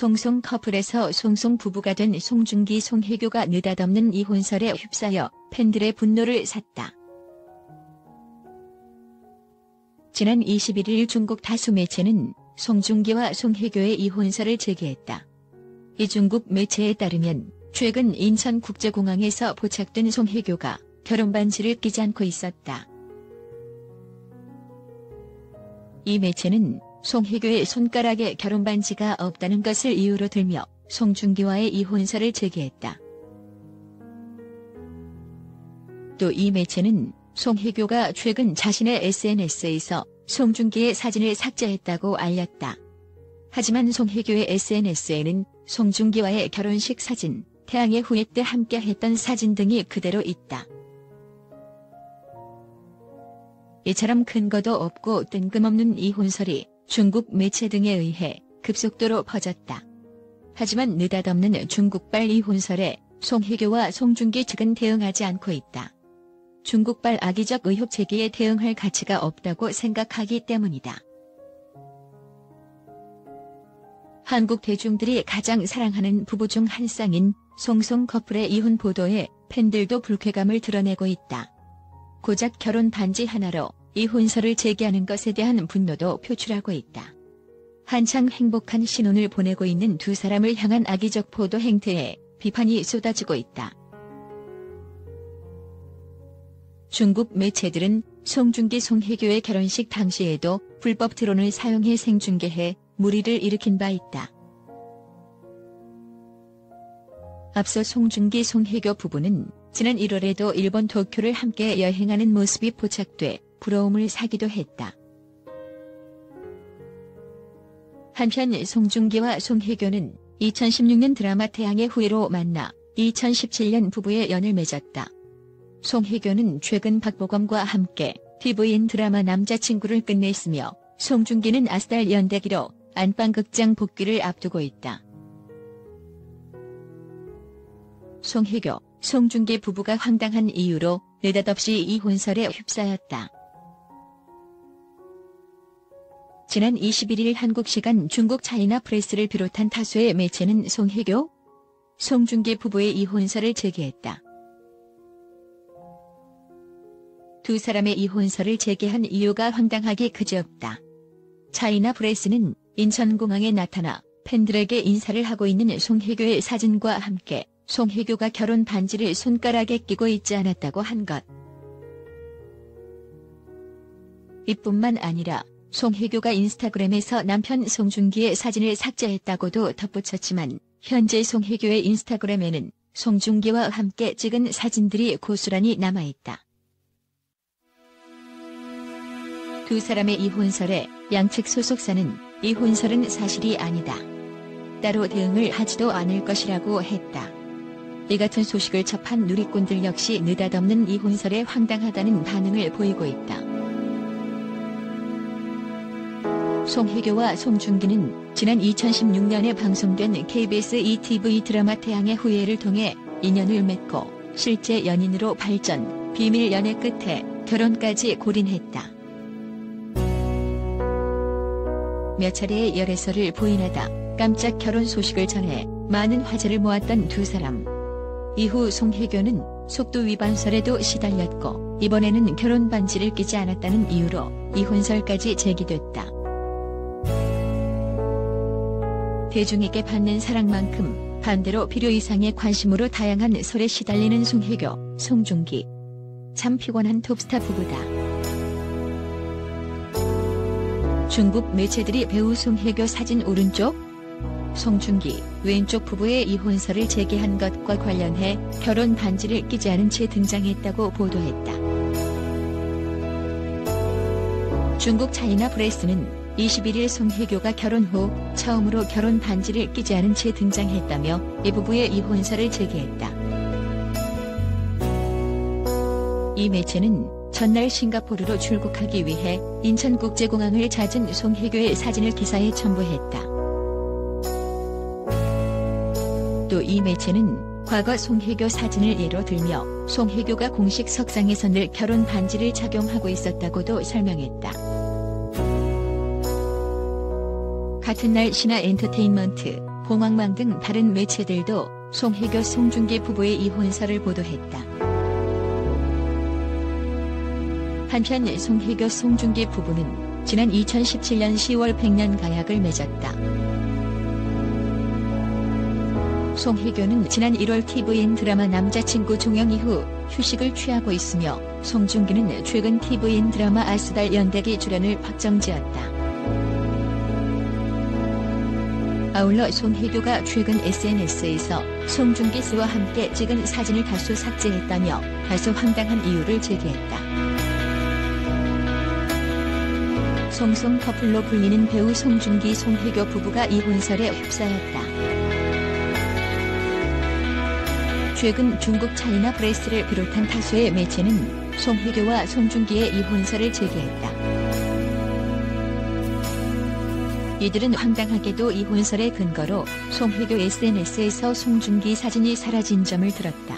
송송 커플에서 송송 부부가 된 송중기 송혜교가 느닷없는 이혼설에 휩싸여 팬들의 분노를 샀다. 지난 21일 중국 다수 매체는 송중기와 송혜교의 이혼설을 제기했다. 이 중국 매체에 따르면 최근 인천국제공항에서 포착된 송혜교가 결혼 반지를 끼지 않고 있었다. 이 매체는 송혜교의 손가락에 결혼 반지가 없다는 것을 이유로 들며 송중기와의 이혼설을 제기했다. 또 이 매체는 송혜교가 최근 자신의 SNS에서 송중기의 사진을 삭제했다고 알렸다. 하지만 송혜교의 SNS에는 송중기와의 결혼식 사진, 태양의 후예 때 함께 했던 사진 등이 그대로 있다. 이처럼 근거도 없고 뜬금없는 이혼설이 중국 매체 등에 의해 급속도로 퍼졌다. 하지만 느닷없는 중국발 이혼설에 송혜교와 송중기 측은 대응하지 않고 있다. 중국발 악의적 의혹 제기에 대응할 가치가 없다고 생각하기 때문이다. 한국 대중들이 가장 사랑하는 부부 중 한 쌍인 송송 커플의 이혼 보도에 팬들도 불쾌감을 드러내고 있다. 고작 결혼 반지 하나로 이혼설을 제기하는 것에 대한 분노도 표출하고 있다. 한창 행복한 신혼을 보내고 있는 두 사람을 향한 악의적 보도 행태에 비판이 쏟아지고 있다. 중국 매체들은 송중기 송혜교의 결혼식 당시에도 불법 드론을 사용해 생중계해 무리를 일으킨 바 있다. 앞서 송중기 송혜교 부부는 지난 1월에도 일본 도쿄를 함께 여행하는 모습이 포착돼 부러움을 사기도 했다. 한편 송중기와 송혜교는 2016년 드라마 태양의 후예로 만나 2017년 부부의 연을 맺었다. 송혜교는 최근 박보검과 함께 TVN 드라마 남자친구를 끝냈으며 송중기는 아스달 연대기로 안방극장 복귀를 앞두고 있다. 송혜교, 송중기 부부가 황당한 이유로 느닷없이 이혼설에 휩싸였다. 지난 21일 한국 시간 중국 차이나 프레스를 비롯한 다수의 매체는 송혜교, 송중기 부부의 이혼설을 제기했다. 두 사람의 이혼설을 제기한 이유가 황당하기 그지없다. 차이나 프레스는 인천공항에 나타나 팬들에게 인사를 하고 있는 송혜교의 사진과 함께 송혜교가 결혼 반지를 손가락에 끼고 있지 않았다고 한 것. 이뿐만 아니라 송혜교가 인스타그램에서 남편 송중기의 사진을 삭제했다고도 덧붙였지만 현재 송혜교의 인스타그램에는 송중기와 함께 찍은 사진들이 고스란히 남아있다. 두 사람의 이혼설에 양측 소속사는 이혼설은 사실이 아니다. 따로 대응을 하지도 않을 것이라고 했다. 이 같은 소식을 접한 누리꾼들 역시 느닷없는 이혼설에 황당하다는 반응을 보이고 있다. 송혜교와 송중기는 지난 2016년에 방송된 KBS ETV 드라마 태양의 후예를 통해 인연을 맺고 실제 연인으로 발전, 비밀 연애 끝에 결혼까지 골인했다. 몇 차례의 열애설을 부인하다 깜짝 결혼 소식을 전해 많은 화제를 모았던 두 사람. 이후 송혜교는 속도 위반설에도 시달렸고 이번에는 결혼 반지를 끼지 않았다는 이유로 이혼설까지 제기됐다. 대중에게 받는 사랑만큼 반대로 필요 이상의 관심으로 다양한 설에 시달리는 송혜교, 송중기. 참 피곤한 톱스타 부부다. 중국 매체들이 배우 송혜교 사진 오른쪽, 송중기 왼쪽 부부의 이혼설을 제기한 것과 관련해 결혼 반지를 끼지 않은 채 등장했다고 보도했다. 중국 차이나 프레스는 21일 송혜교가 결혼 후 처음으로 결혼 반지를 끼지 않은 채 등장했다며 이 부부의 이혼설을 제기했다. 이 매체는 전날 싱가포르로 출국하기 위해 인천국제공항을 찾은 송혜교의 사진을 기사에 첨부했다. 또 이 매체는 과거 송혜교 사진을 예로 들며 송혜교가 공식 석상에서 늘 결혼 반지를 착용하고 있었다고도 설명했다. 같은 날 신화 엔터테인먼트 공항망 등 다른 매체들도 송혜교 송중기 부부의 이혼설을 보도했다. 한편 송혜교 송중기 부부는 지난 2017년 10월 백년 가약을 맺었다. 송혜교는 지난 1월 TVN 드라마 남자친구 종영 이후 휴식을 취하고 있으며 송중기는 최근 TVN 드라마 아스달 연대기 출연을 확정지었다. 아울러 송혜교가 최근 SNS에서 송중기 씨와 함께 찍은 사진을 다수 삭제했다며 다소 황당한 이유를 제기했다. 송송 커플로 불리는 배우 송중기 송혜교 부부가 이혼설에 휩싸였다. 최근 중국 차이나 프레스를 비롯한 다수의 매체는 송혜교와 송중기의 이혼설을 제기했다. 이들은 황당하게도 이 혼설의 근거로 송혜교 SNS에서 송중기 사진이 사라진 점을 들었다.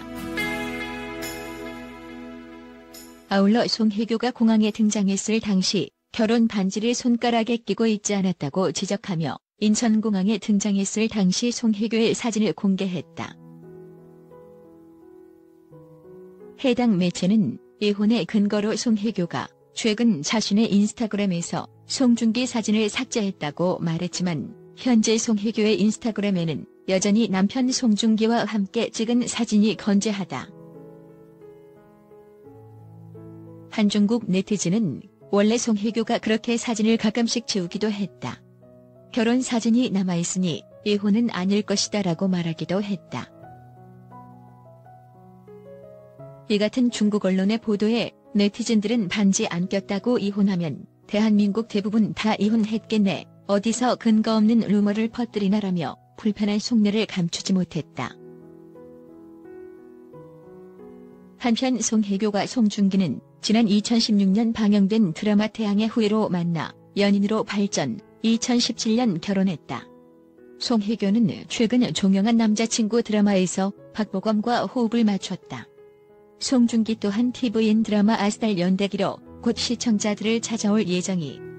아울러 송혜교가 공항에 등장했을 당시 결혼 반지를 손가락에 끼고 있지 않았다고 지적하며 인천공항에 등장했을 당시 송혜교의 사진을 공개했다. 해당 매체는 이혼의 근거로 송혜교가 최근 자신의 인스타그램에서 송중기 사진을 삭제했다고 말했지만 현재 송혜교의 인스타그램에는 여전히 남편 송중기와 함께 찍은 사진이 건재하다. 한중국 네티즌은 원래 송혜교가 그렇게 사진을 가끔씩 지우기도 했다. 결혼 사진이 남아있으니 이혼은 아닐 것이다 라고 말하기도 했다. 이 같은 중국 언론의 보도에 네티즌들은 반지 안 꼈다고 이혼하면 대한민국 대부분 다 이혼했겠네. 어디서 근거 없는 루머를 퍼뜨리나라며 불편한 속내를 감추지 못했다. 한편 송혜교가 송중기는 지난 2016년 방영된 드라마 태양의 후예로 만나 연인으로 발전, 2017년 결혼했다. 송혜교는 최근 종영한 남자친구 드라마에서 박보검과 호흡을 맞췄다. 송중기 또한 TVN 드라마 아스달 연대기로 곧 시청자들을 찾아올 예정이